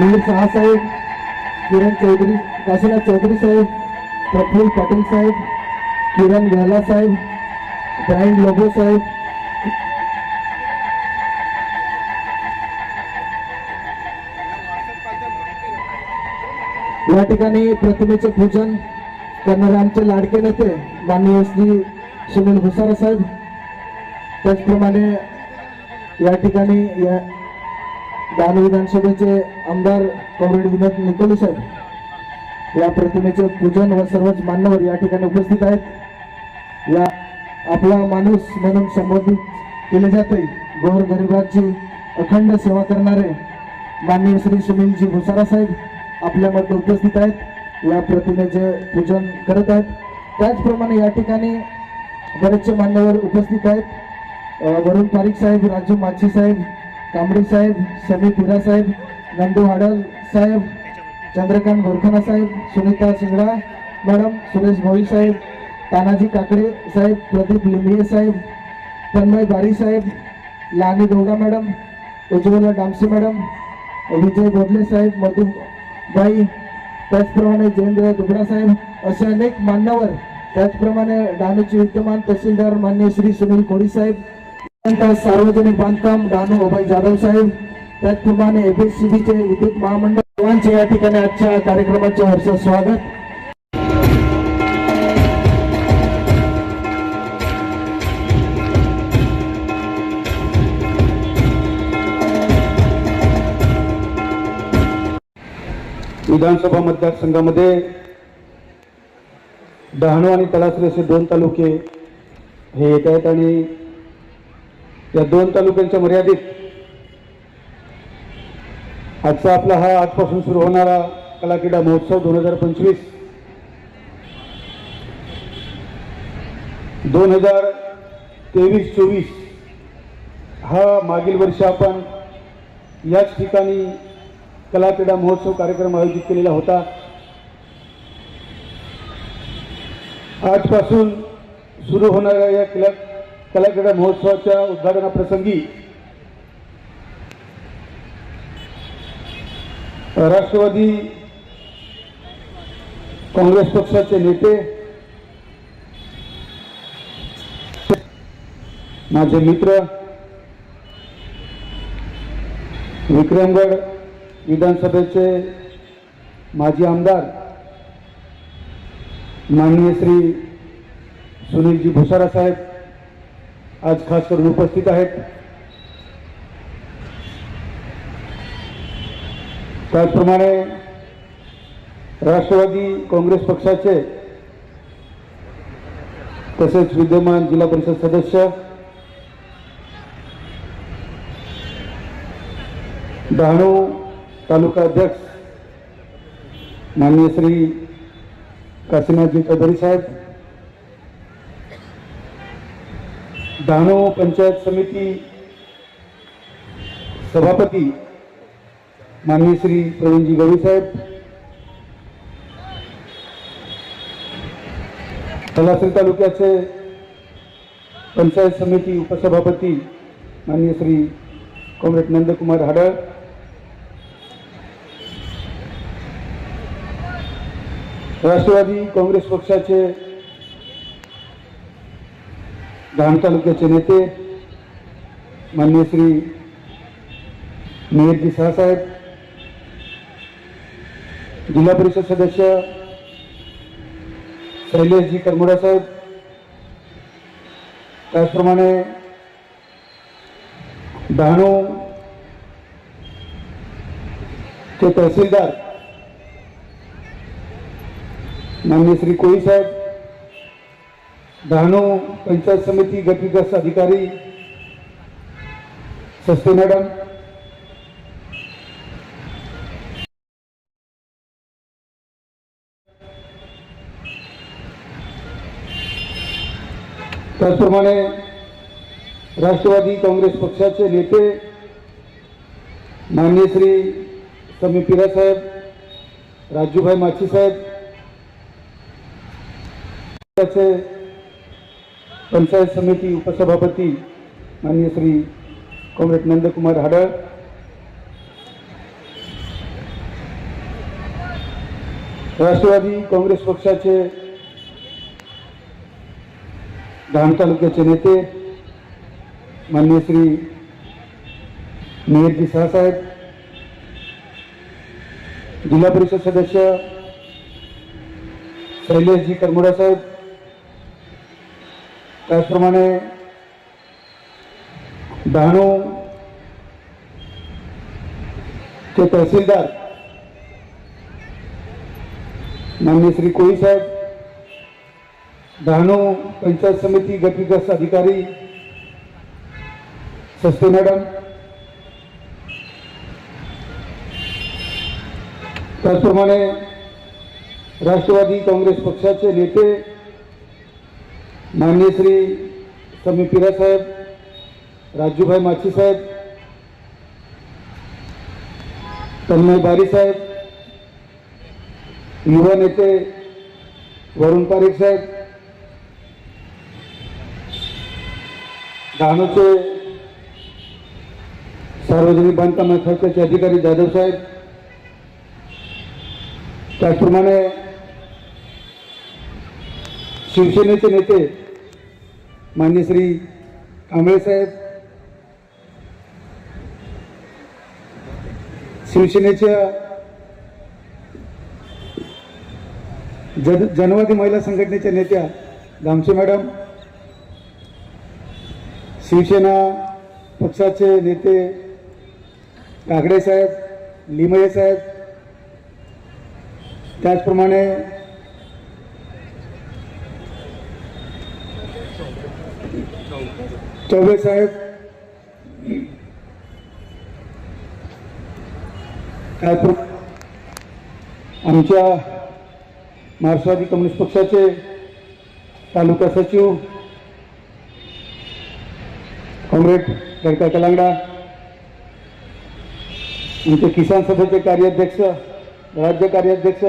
मीर शहा साहेब किरण चौधरी काशीनाथ चौधरी साहेब प्रफुल्ल पाटील साहेब किरण गहला साहेब ब्राईन लोबो साहेब या ठिकाणी प्रतिमेचे पूजन करणारे आमचे लाडके नेते माननीय श्री सुनील भुसारा साहेब. त्याचप्रमाणे या ठिकाणी या दान विधानसभेचे आमदार कॉम्रेड विनोद निकोले साहेब या प्रतिमेचे पूजन व सर्वच मान्यवर या ठिकाणी उपस्थित आहेत. या आपला माणूस म्हणून संबोधित केले जाते. गोर गरिबाची अखंड सेवा करणारे माननीय श्री सुनीलजी भुसारा साहेब. आपल्यामध्ये उपस्थित आहेत. या प्रतिमेचे पूजन करत आहेत. त्याचप्रमाणे या ठिकाणी बरेचसे मान्यवर उपस्थित आहेत. वरुण पारिक साहेब राजू माची साहेब कांबडी साहेब समी पिरा साहेब नंदू हाडल साहेब चंद्रकांत गोरखाना साहेब सुनीता सिंगडा मॅडम सुरेश भोई साहेब तानाजी काकडे साहेब प्रदीप लिंबिये साहेब तन्मय बारी साहेब लानी दोगा मॅडम उज्ज्वला डामसे मॅडम विजय बोधले साहेब बाई त्याचप्रमाणे जयेंद्र दुबरासाहेब असे अनेक मान्यवर त्याचप्रमाणे डहाणूचे विद्यमान तहसीलदार मान्य श्री सुनील कोडी साहेब त्यानंतर सार्वजनिक बांधकाम डहाणू अभय जाधव साहेब त्याचप्रमाणे एपीएससीबीचे विद्युत महामंडळ सर्वांचे या ठिकाणी आजच्या कार्यक्रमाचे हर्ष स्वागत. विधानसभा मतदारसंघामध्ये डहाणू आणि तलासरी असे दोन तालुके हे येत आहेत आणि या दोन तालुक्यांच्या मर्यादित आजचा आपला हा आजपासून सुरू होणारा कलाक्रीडा महोत्सव दोन हजार पंचवीस. दोन हजार तेवीस चोवीस हा मागील वर्षी आपण याच ठिकाणी कलाक्रीडा महोत्सव कार्यक्रम आयोजित केलेला होता. आजपासून सुरू होणाऱ्या या कला कलाक्रीडा महोत्सवाच्या उद्घाटनाप्रसंगी राष्ट्रवादी काँग्रेस पक्षाचे नेते माझे मित्र विक्रमगड विधानसभेचे माजी आमदार माननीय श्री सुनीलजी भुसारा साहेब आज खास करून उपस्थित आहेत. त्याचप्रमाणे राष्ट्रवादी काँग्रेस पक्षाचे तसेच विद्यमान जिल्हा परिषद सदस्य डहाणू तालुका अध्यक्ष माननीय श्री काशीनाथजी चौधरी साहेब डहाणू पंचायत समिती सभापती माननीय श्री प्रवीणजी गवळी साहेब तलासरी तालुक्याचे पंचायत समिती उपसभापती माननीय श्री कॉम्रेड नंदकुमार हाडळ राष्ट्रवादी काँग्रेस पक्षाचे डहाण तालुक्याचे नेते माननीय श्री मेहरजी साहेब जिल्हा परिषद सदस्य शैलेशजी करमुडा साहेब त्याचप्रमाणे डहाणू चे तहसीलदार मान्य श्री कोळी साहेब डहाणू पंचायत समिती गटविकास अधिकारी सस्ते मॅडम. त्याचप्रमाणे राष्ट्रवादी काँग्रेस पक्षाचे नेते मान्य श्री समी पिरासाहेब राजूभाई माची साहेब पक्षाचे पंचायत समिती उपसभापती माननीय श्री कॉम्रेड नंदकुमार हाडळ राष्ट्रवादी काँग्रेस पक्षाचे डहाण तालुक्याचे नेते मान्य श्री मेहरजी शाहसाहेब जिल्हा परिषद सदस्य शैलेशजी करमुडा साहेब त्याचप्रमाणे डहाणू चे तहसीलदार माननीय श्री कोळी साहेब डहाणू पंचायत समिती गटविकास अधिकारी सस्ते मॅडम त्याचप्रमाणे राष्ट्रवादी काँग्रेस पक्षाचे नेते माननीय श्री समी पिरासाहेब राजूभाई माची साहेब तन्मय बारी साहेब युवा नेते वरुण पारीख साहेब डहाणूचे सार्वजनिक बांधकाम खात्याचे अधिकारी जाधव साहेब त्याचप्रमाणे शिवसेनेचे नेते मान्य श्री कांबळे साहेब शिवसेनेच्या जन जनवादी महिला संघटनेच्या नेत्या दामसे मॅडम शिवसेना पक्षाचे नेते कागडे साहेब लिमये साहेब त्याचप्रमाणे चौबे साहेब. काय आमच्या मार्क्सवादी कम्युनिस्ट पक्षाचे तालुका सचिव कॉम्रेड गडका कलांगडा आमचे किसान सभेचे कार्याध्यक्ष राज्य कार्याध्यक्ष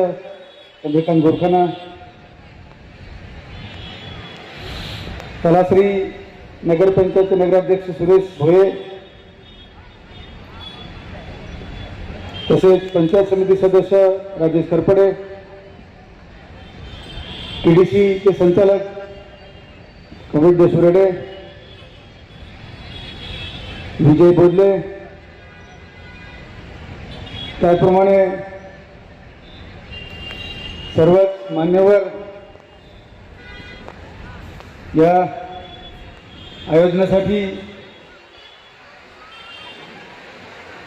चंद्रकांत गोरखाना कलाश्री नगरपंचायतचे नगराध्यक्ष सुरेश भोये तसेच पंचायत समिती सदस्य राजेश करपडे टीडीसीचे संचालक कमिट देसुरडे विजय बोडले त्याचप्रमाणे सर्वच मान्यवर या आयोजनासाठी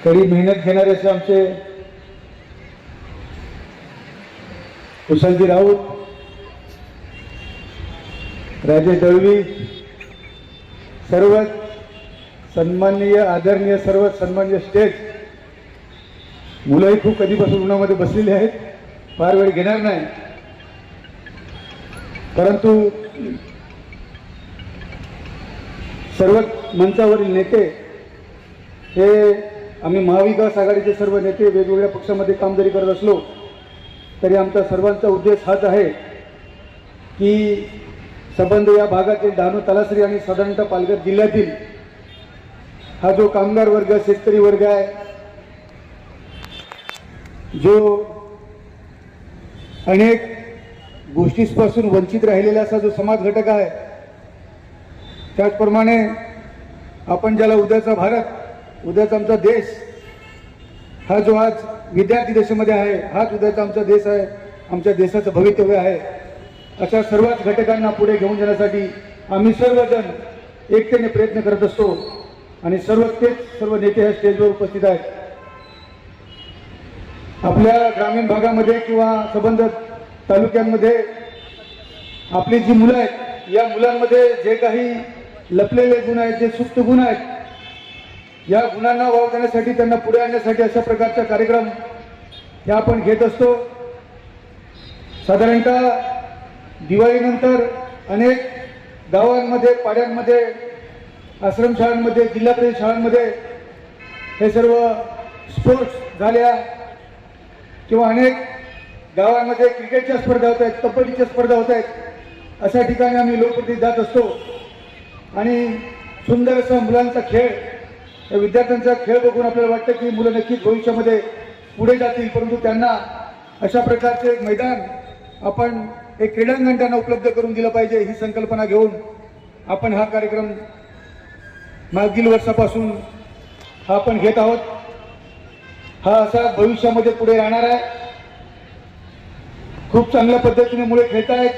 कडी मेहनत घेणारे असे आमचे कुशलजी राऊत राजेश दळवी सर्व सन्माननीय आदरणीय सर्व सन्माननीय स्टेज मुलंही खूप कधीपासून उन्हामध्ये बसलेली आहेत. फार वेळ घेणार नाही. परंतु सर्व मंचावरील नेते हे आम्ही महाविकास आघाडीचे सर्व नेते वेगवेगळ्या पक्षामध्ये काम जरी करत असलो तरी आमचा सर्वांचा उद्देश हाच आहे की संबंध या भागातील डहाणू तलासरी आणि साधारणतः पालघर जिल्ह्यातील हा जो कामगार वर्ग शेतकरी वर्ग आहे जो अनेक गोष्टींपासून वंचित राहिलेला असा जो समाज घटक आहे त्याचप्रमाणे आपण ज्याला उद्याचा भारत उद्याचा आमचा देश हा जो आज विद्यार्थी देशामध्ये आहे हाच उद्याचा आमचा देश आहे आमच्या देशाचं भवितव्य आहे अशा सर्वच घटकांना पुढे घेऊन जाण्यासाठी आम्ही सर्वजण एकतेने प्रयत्न करत असतो आणि सर्व तेच सर्व नेते ह्या स्टेजवर उपस्थित आहेत. आपल्या ग्रामीण भागामध्ये किंवा संबंध तालुक्यांमध्ये आपली जी मुलं आहेत या मुलांमध्ये जे काही लपलेले गुण आहेत जे सुप्त गुण आहेत या गुणांना वाव देण्यासाठी त्यांना पुढे आणण्यासाठी अशा प्रकारचा कार्यक्रम हे आपण घेत असतो. साधारणतः दिवाळीनंतर अनेक गावांमध्ये पाड्यांमध्ये आश्रमशाळांमध्ये जिल्हा परिषद शाळांमध्ये हे सर्व स्पोर्ट्स झाल्या किंवा अनेक गावांमध्ये क्रिकेटच्या स्पर्धा होत आहेत कबड्डीच्या स्पर्धा होत आहेत अशा ठिकाणी आम्ही लोकप्रतिनिधी जात असतो. आणि सुंदर असा मुलांचा खेळ विद्यार्थ्यांचा खेळ बघून आपल्याला वाटतं की मुलं नक्कीच भविष्यामध्ये पुढे जातील परंतु त्यांना अशा प्रकारचे एक मैदान आपण एक क्रीडांगण त्यांना उपलब्ध करून दिलं पाहिजे ही संकल्पना घेऊन आपण हा कार्यक्रम मागील वर्षापासून हा आपण घेत आहोत. हा असा भविष्यामध्ये पुढे राहणार आहे. खूप चांगल्या पद्धतीने मुले खेळतायत.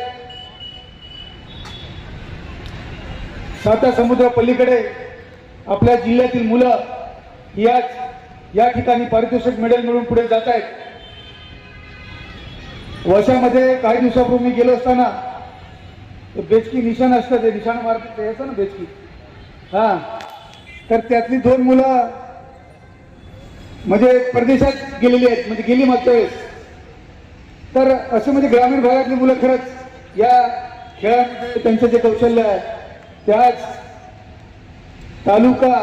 साता समुद्र पलीकडे आपल्या जिल्ह्यातील मुलं याच या ठिकाणी पारितोषिक मेडल मिळून पुढे जात आहेत. वर्षामध्ये काही दिवसापूर्वी गेलो असताना बेचकी निशाण असतं ते निशाण मारत ते ना बेचकी? हा. तर त्यातली दोन मुलं म्हणजे परदेशात गेलेली आहेत म्हणजे गेली मागच्या वेळेस. तर असं म्हणजे ग्रामीण भागातली मुलं खरंच या खेळामध्ये त्यांचं जे कौशल्य आहे त्याच तालुका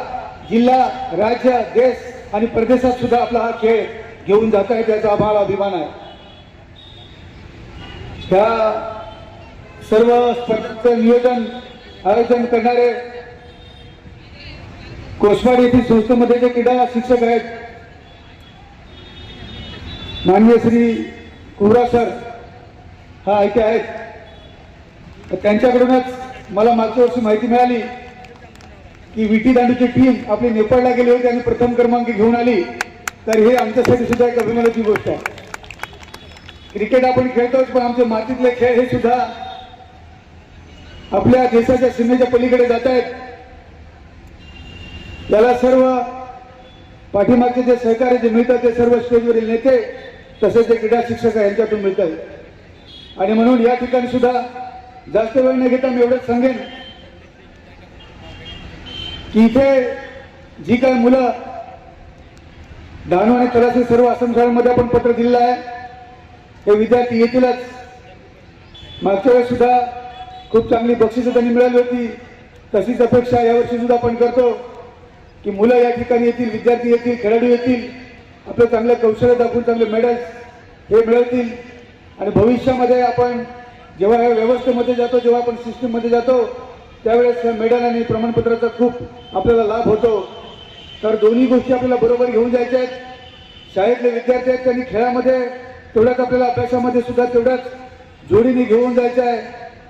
जिल्हा राज्य देश आणि प्रदेशात सुद्धा आपला हा खेळ घेऊन जात आहे त्याचा आम्हाला अभिमान आहे. त्या सर्व स्पर्धांचं नियोजन आयोजन करणारे कोसवाड येथील संस्थेमध्ये जे क्रीडा शिक्षक आहेत माननीय श्री कुवरा सर हा इथे आहेत. तर त्यांच्याकडूनच मला मागच्या वर्षी माहिती मिळाली की विटी दांडूची टीम आपली नेपाळला गेली होती आणि प्रथम क्रमांक घेऊन आली. तर हे आमच्यासाठी सुद्धा एक अभिमानाची गोष्ट आहे. क्रिकेट आपण खेळतोच पण आमचे मातीतले खेळ हे सुद्धा आपल्या देशाच्या सीमेच्या पलीकडे जात आहेत. त्याला सर्व पाठीमागचे जे सहकार्य जे मिळतात ते सर्व स्टेजवरील नेते तसेच जे क्रीडा शिक्षक आहे यांच्यातून मिळतात आणि म्हणून या ठिकाणी सुद्धा जास्त वेळ न घेता मी एवढंच सांगेन की इथे जी काय मुलं डहाणू आणि तलासी सर्व आश्रमशाळांमध्ये आपण पत्र दिलेलं आहे. हे विद्यार्थी येतीलच. मागच्या वेळेस सुद्धा खूप चांगली बक्षिसं त्यांनी मिळाली होती. तशीच अपेक्षा यावर्षी सुद्धा आपण करतो की मुलं या ठिकाणी येतील विद्यार्थी येतील खेळाडू येतील आपलं चांगलं कौशल्य दाखवून चांगले मेडल्स हे मिळवतील. आणि भविष्यामध्ये आपण जेव्हा ह्या व्यवस्थेमध्ये जातो जेव्हा आपण सिस्टीममध्ये जातो त्यावेळेस मेडल आणि प्रमाणपत्राचा खूप आपल्याला लाभ होतो. तर दोन्ही गोष्टी आपल्याला बरोबर घेऊन जायच्या आहेत. शाळेतले विद्यार्थी आहेत त्यांनी खेळामध्ये तेवढ्याच आपल्याला अभ्यासामध्ये सुद्धा तेवढ्याच जोडीने घेऊन जायचं आहे.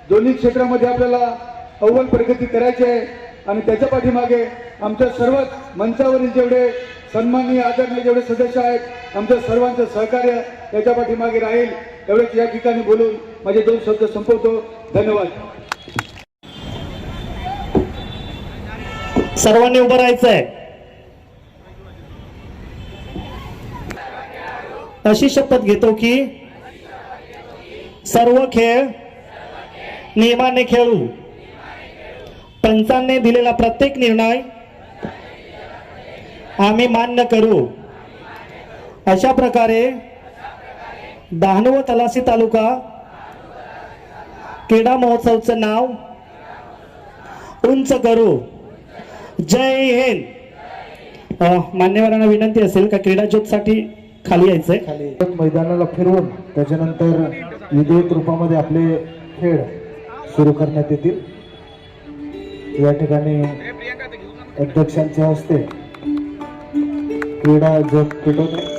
दोन्ही क्षेत्रामध्ये आपल्याला अव्वल प्रगती करायची आहे. आणि त्याच्या पाठीमागे आमच्या सर्वच मंचावरील जेवढे सन्माननीय आदरणीय जेवढे सदस्य आहेत आमच्या सर्वांचं सहकार्य त्याच्या पाठीमागे राहील. एवढेच या ठिकाणी बोलून माझे दोन शब्द संपवतो. धन्यवाद. सर्वांनी उभं राहायचंय. अशी शपथ घेतो की सर्व खेळ नियमाने खेळू. पंचांनी दिलेला प्रत्येक निर्णय आम्ही मान्य करू. अशा प्रकारे डहाणू व तलासी तालुका क्रीडा महोत्सवचं नाव उंच करू. जय हिंद. मान्यवरांना विनंती असेल का क्रीडा ज्योतसाठी खाली यायचंय? खाली. मैदानाला फिरवून त्याच्यानंतर विधेयक रूपामध्ये आपले खेळ सुरू करण्यात येतील. या ठिकाणी अध्यक्षांच्या हस्ते क्रीडा जोत पेटवणे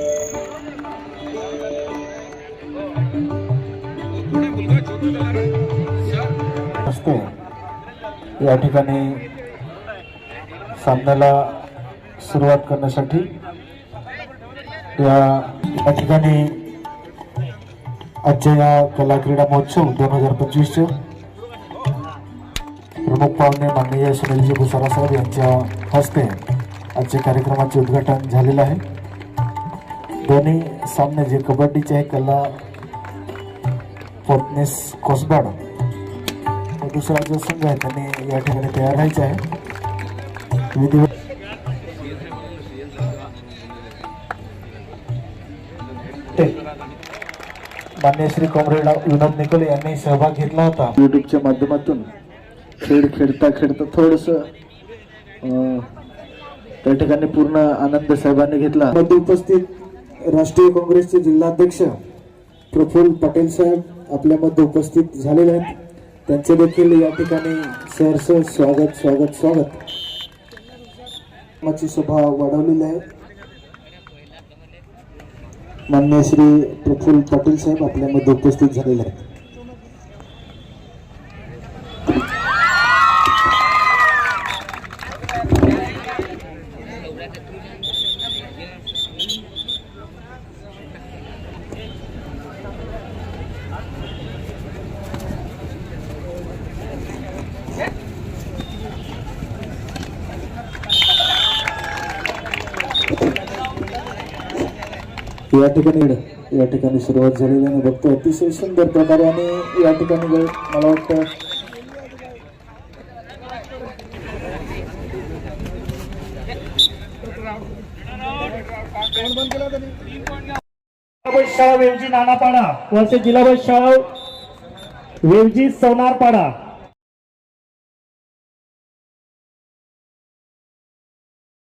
हस्ते या ठिकाणी सामन्याला सुरुवात करण्यासाठी या ठिकाणी आजच्या या कला क्रीडा महोत्सव दोन हजार पंचवीसचे प्रमुख पाहुणे माननीय सुनीलजी भुसारा साहेब यांच्या हस्ते आजच्या कार्यक्रमाचे उद्घाटन झालेलं आहे. दोन्ही सामने जे कबड्डीचे आहे कला पोतनेस कोसबाड दुसरा जो संघ आहे त्यांनी या ठिकाणी तयार राहायचे आहे. मान्य श्री कॉम्रेड विनोद निकोले यांनी सहभाग घेतला होता. युट्यूबच्या माध्यमातून खेळ खेळता खेळता थोडस अं, त्या ठिकाणी पूर्ण आनंद साहेबांनी घेतला. मध्ये उपस्थित राष्ट्रीय काँग्रेसचे जिल्हाध्यक्ष प्रफुल्ल पटेल साहेब आपल्यामध्ये उपस्थित झालेले आहेत. त्यांचे देखील या ठिकाणी सहर्ष स्वागत स्वागत स्वागत. ची सभा वाढवलेली आहे. मान्य श्री प्रफुल्ल पाटील साहेब आपल्यामध्ये उपस्थित झालेले आहेत. या ठिकाणी या ठिकाणी सुरुवात झालेली आणि बघतो अतिशय सुंदर प्रकारे आणि या ठिकाणी मला वाटतं जिल्हा शाळा वेवजी नानापाडा वर्ष जिल्हा शाळा वेवजी सोनारपाडा.